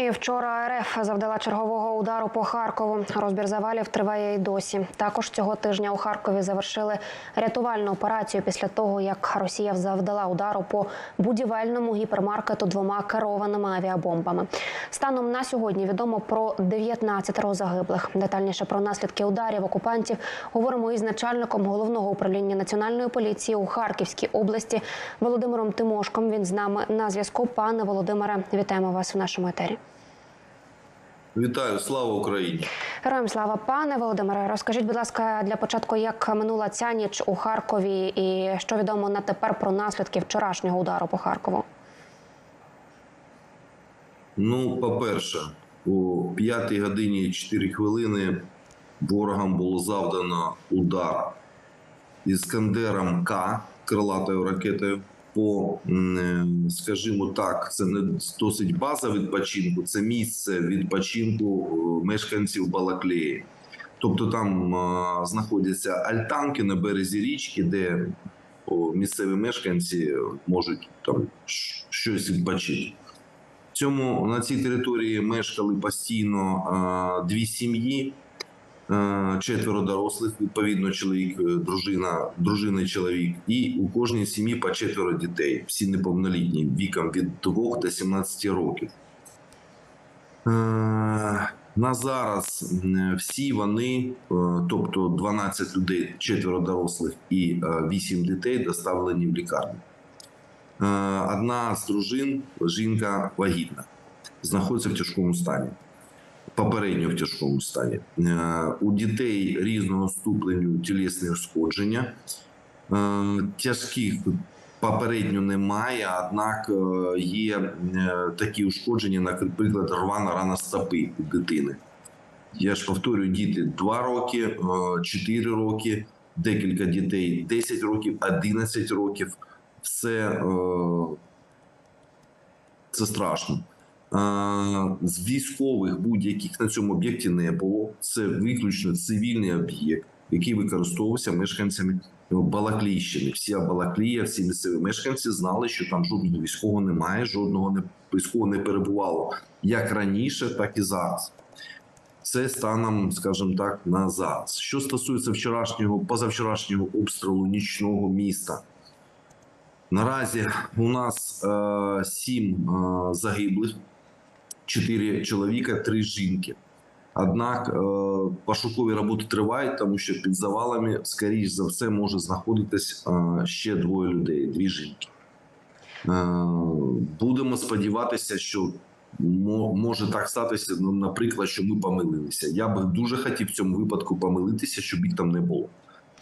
І вчора РФ завдала чергового удару по Харкову. Розбір завалів триває й досі. Також цього тижня у Харкові завершили рятувальну операцію після того, як Росія завдала удару по будівельному гіпермаркету двома керованими авіабомбами. Станом на сьогодні відомо про 19 загиблих. Детальніше про наслідки ударів окупантів говоримо із начальником головного управління національної поліції у Харківській області Володимиром Тимошком. Він з нами на зв'язку. Пане Володимире, вітаємо вас в нашому етері. Вітаю, слава Україні! Героям слава пане Володимире. Розкажіть, будь ласка, для початку, як минула ця ніч у Харкові, і що відомо на тепер про наслідки вчорашнього удару по Харкову? Ну, по-перше, о 5 годині 4 хвилини ворогам було завдано удар іскандером К крилатою ракетою. По, е, скажімо так, це не досить база відпочинку, це місце відпочинку е, мешканців Балаклеї. Тобто там е, знаходяться альтанки на березі річки, де місцеві мешканці можуть там щось відпочити. Цьому на цій території мешкали постійно дві сім'ї, четверо дорослих, відповідно, чоловік, е, дружина, дружина чоловік, і у кожній сім'ї по четверо дітей, всі неповнолітні, віком від 2 до 17 років. Е, на зараз всі вони, е, тобто 12 людей, четверо дорослих і 8 дітей, доставлені в лікарню. Е, Одна з дружин, жінка вагітна, знаходиться в тяжкому стані. Попередньо в тяжкому стані. Е, У дітей різного ступеню тілесні ушкодження. Е, Тяжких попередньо немає, однак е, є такі ушкодження, наприклад, рвана рана стопи у дитини. Я ж повторюю, діти 2 роки, е, 4 роки, декілька дітей 10 років, 11 років. Все це страшно. З військових будь-яких на цьому об'єкті не було. Це виключно цивільний об'єкт, який використовувався мешканцями ну, Балаклійщини. Вся Балаклія, всі місцеві мешканці знали, що там жодного військового немає, жодного не військового не перебувало як раніше, так і зараз. Це станом, скажімо так, на зараз. Що стосується вчорашнього, позавчорашнього обстрілу нічного міста. Наразі у нас е, сім е, загиблих, чотири чоловіка, три жінки. Однак е, пошукові роботи тривають, тому що під завалами, скоріш за все, може знаходитись е, ще двоє людей, дві жінки. Е, будемо сподіватися, що може так статися, ну, наприклад, що ми помилилися. Я би дуже хотів в цьому випадку помилитися, щоб їх там не було.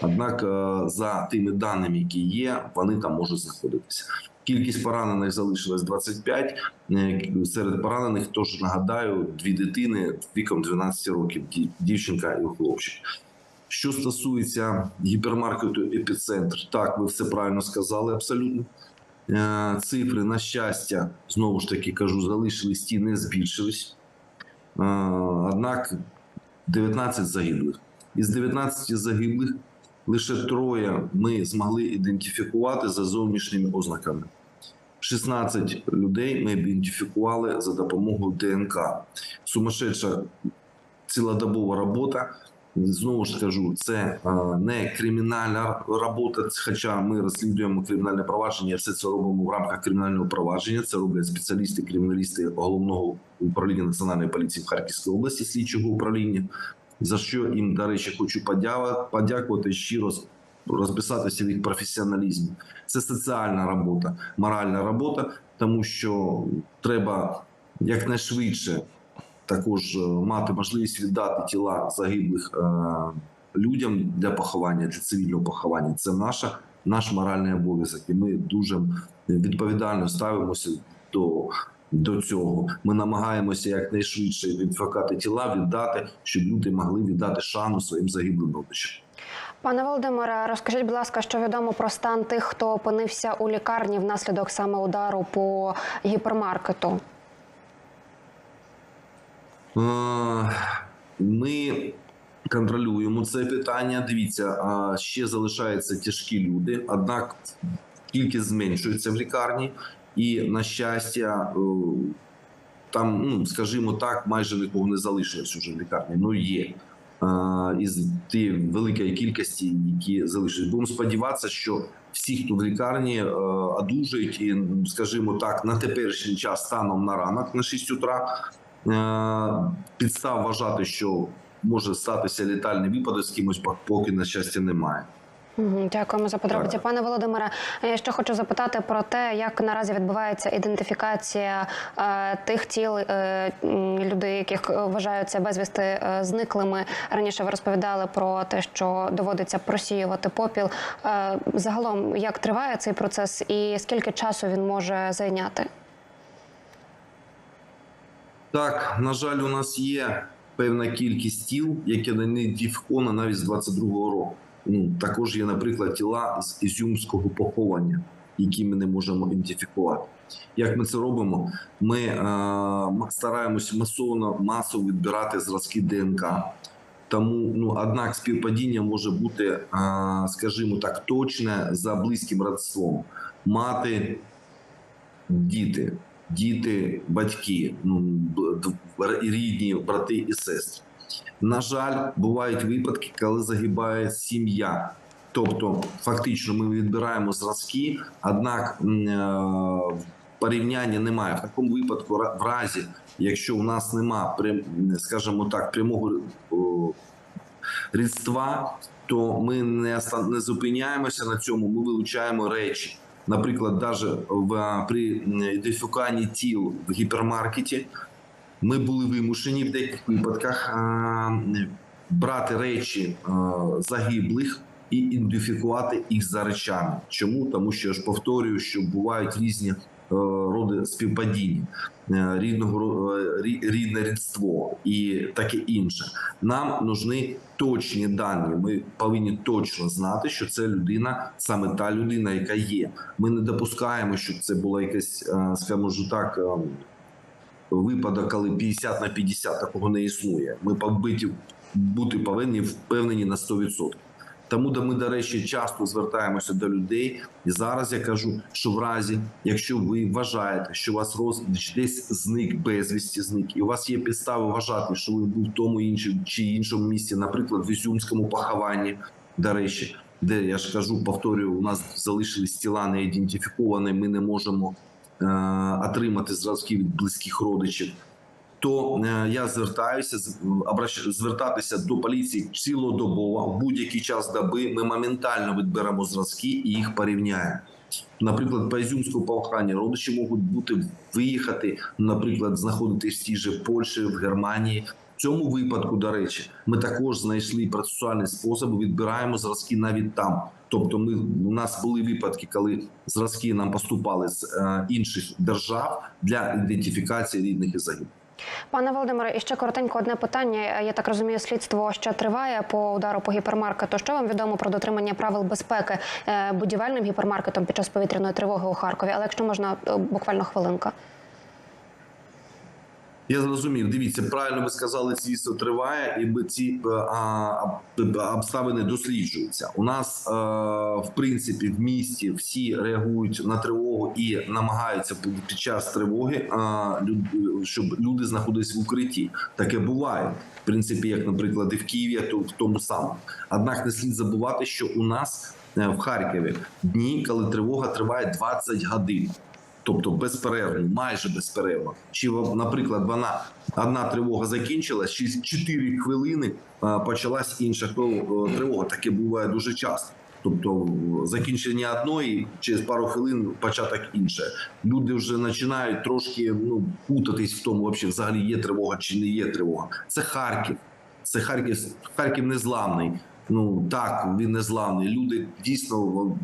Однак, за тими даними, які є, вони там можуть знаходитися. Кількість поранених залишилась 25. Е, Серед поранених теж нагадаю дві дитини віком 12 років, дівчинка і хлопчик. Що стосується гіпермаркету епіцентр, так ви все правильно сказали абсолютно. Е, Цифри, на щастя, знову ж таки кажу, залишились ті, не збільшились. Е, Однак 19 загиблих. Із 19 загиблих лише троє ми змогли ідентифікувати за зовнішніми ознаками. 16 людей ми ідентифікували за допомогою ДНК. Сумасшедша цілодобова робота. Знову ж кажу, це е, не кримінальна робота, хоча ми розслідуємо кримінальне провадження, все це робимо в рамках кримінального провадження. Це роблять спеціалісти, криміналісти головного управління національної поліції в Харківській області, слідчого управління. За що їм, до речі, хочу подякувати щиро розписатися в їх професіоналізмі. Це соціальна робота, моральна робота, тому що треба якнайшвидше також е, мати можливість віддати тіла загиблих е, людям для поховання, для цивільного поховання. Це наша, наш моральний обов'язок, і ми дуже відповідально ставимося до. До цього ми намагаємося якнайшвидше ідентифікувати тіла, віддати, щоб люди могли віддати шану своїм загиблим родичам. Пане Володимире, розкажіть, будь ласка, що відомо про стан тих, хто опинився у лікарні внаслідок саме удару по гіпермаркету? Ми контролюємо це питання. Дивіться, ще залишаються тяжкі люди, однак кількість зменшується в лікарні, і на щастя, е, там, ну скажімо так, майже нікого не залишилось уже в лікарні. Ну є із тієї великої кількості, які залишились. Будемо сподіватися, що всі, хто в лікарні, е, одужують, і, скажімо так, на теперішній час станом на ранок на 6 утра е, підстав вважати, що може статися літальний випадок з кимось, поки на щастя немає. Дякуємо за подробиці. Пане Володимире, я ще хочу запитати про те, як наразі відбувається ідентифікація е, тих тіл е, людей, яких е, вважаються безвісти е, зниклими. Раніше ви розповідали про те, що доводиться просіювати попіл. Е, загалом, як триває цей процес і скільки часу він може зайняти? Так, на жаль, у нас є певна кількість тіл, які не ідентифіковано навіть з 22-го року. Ну також є, наприклад, тіла з ізюмського поховання, які ми не можемо ідентифікувати. Як ми це робимо? Ми е, стараємось масово масово відбирати зразки ДНК. Тому ну однак співпадіння може бути, е, скажімо так, точне за близьким родством. Мати, діти, діти, батьки, ну рідні, брати і сестри. На жаль, бувають випадки, коли загибає сім'я. Тобто, фактично, ми відбираємо зразки, однак е, порівняння немає. В такому випадку, в разі, якщо у нас нема, прям- скажімо так, прямого о, рідства, то ми не, зупиняємося на цьому, ми вилучаємо речі. Наприклад, навіть при ідентифікуванні тіл в гіпермаркеті ми були вимушені в деяких випадках брати речі загиблих і ідентифікувати їх за речами. Чому? Тому що я ж повторюю, що бувають різні е, роди співпадіння, е, рідного е, рі- рідне рідство і таке інше. Нам нужні точні дані. Ми повинні точно знати, що це людина, саме та людина, яка є. Ми не допускаємо, щоб це була якась, скажімо так. Випадок, коли 50 на 50 такого не існує. Ми побиті бути повинні впевнені на 100%. Тому ми, до речі, часто звертаємося до людей. І зараз я кажу, що в разі, якщо ви вважаєте, що у вас роз десь зник безвісті, зник, і у вас є підстави вважати, що ви був в тому іншому чи іншому місці, наприклад, в Ізюмському похованні, до речі, де я ж кажу, повторюю, у нас залишились тіла не ідентифіковані, ми не можемо отримати зразки від близьких родичів то е, я звертаюся звертатися до поліції цілодобово в будь-який час доби. Ми моментально відберемо зразки і їх порівняємо. Наприклад, по Ізюмському павхані родичі можуть бути виїхати, наприклад, знаходитись в тій же Польщі, в Германії. Цьому випадку, до речі, ми також знайшли процесуальний спосіб, відбираємо зразки навіть там. Тобто, ми у нас були випадки, коли зразки нам поступали з е, інших держав для ідентифікації рідних і загиблих. Пане Володимире, і ще коротенько одне питання. Я так розумію, слідство ще триває по удару по гіпермаркету. Що вам відомо про дотримання правил безпеки е, будівельним гіпермаркетом під час повітряної тривоги у Харкові? Але якщо можна, е, буквально хвилинка. Я зрозумів. Дивіться, правильно ви сказали, слідство триває, і ці е, а, а, обставини досліджуються. У нас е, в принципі в місті всі реагують на тривогу і намагаються під- час тривоги, а, люд- щоб люди знаходились в укритті. Таке буває. В принципі, як, наприклад, і в Києві, то в тому самому. Однак не слід забувати, що у нас е, в Харкові дні, коли тривога триває 20 годин тобто безперервно, майже безперервно. Чи наприклад, вона одна тривога закінчилась, через 4 хвилини почалась інша е, тривога. Таке буває дуже часто. Тобто закінчення одної, через пару хвилин початок інше. Люди вже починають трошки ну путатись в тому, вообще взагалі є тривога чи не є тривога. Це Харків. Це Харків, Харків незламний. Ну так, він незламний. Люди дійсно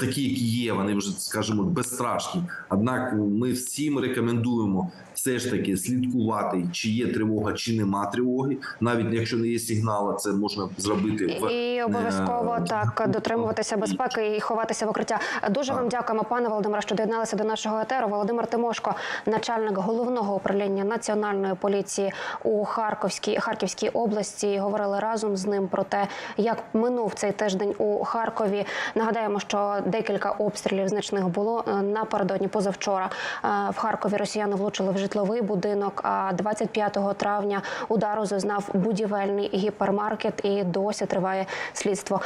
такі, які є, вони вже скажімо безстрашні. Однак ми всім рекомендуємо все ж таки слідкувати, чи є тривога, чи нема тривоги. Навіть якщо не є сигналу, це можна зробити в І обов'язково е, так дотримуватися безпеки і ховатися в укриття. Дуже вам дякуємо, пане Володимире, що доєдналися до нашого етеру. Володимир Тимошко, начальник головного управління національної поліції у Харківській Харківській області. Говорили разом з ним про те, як минув цей тиждень у Харкові. Нагадаю. Нагадаємо, що декілька обстрілів значних було е, напередодні позавчора. Е, В Харкові росіяни влучили в житловий будинок. А 25 травня удару зазнав будівельний гіпермаркет і досі триває слідство.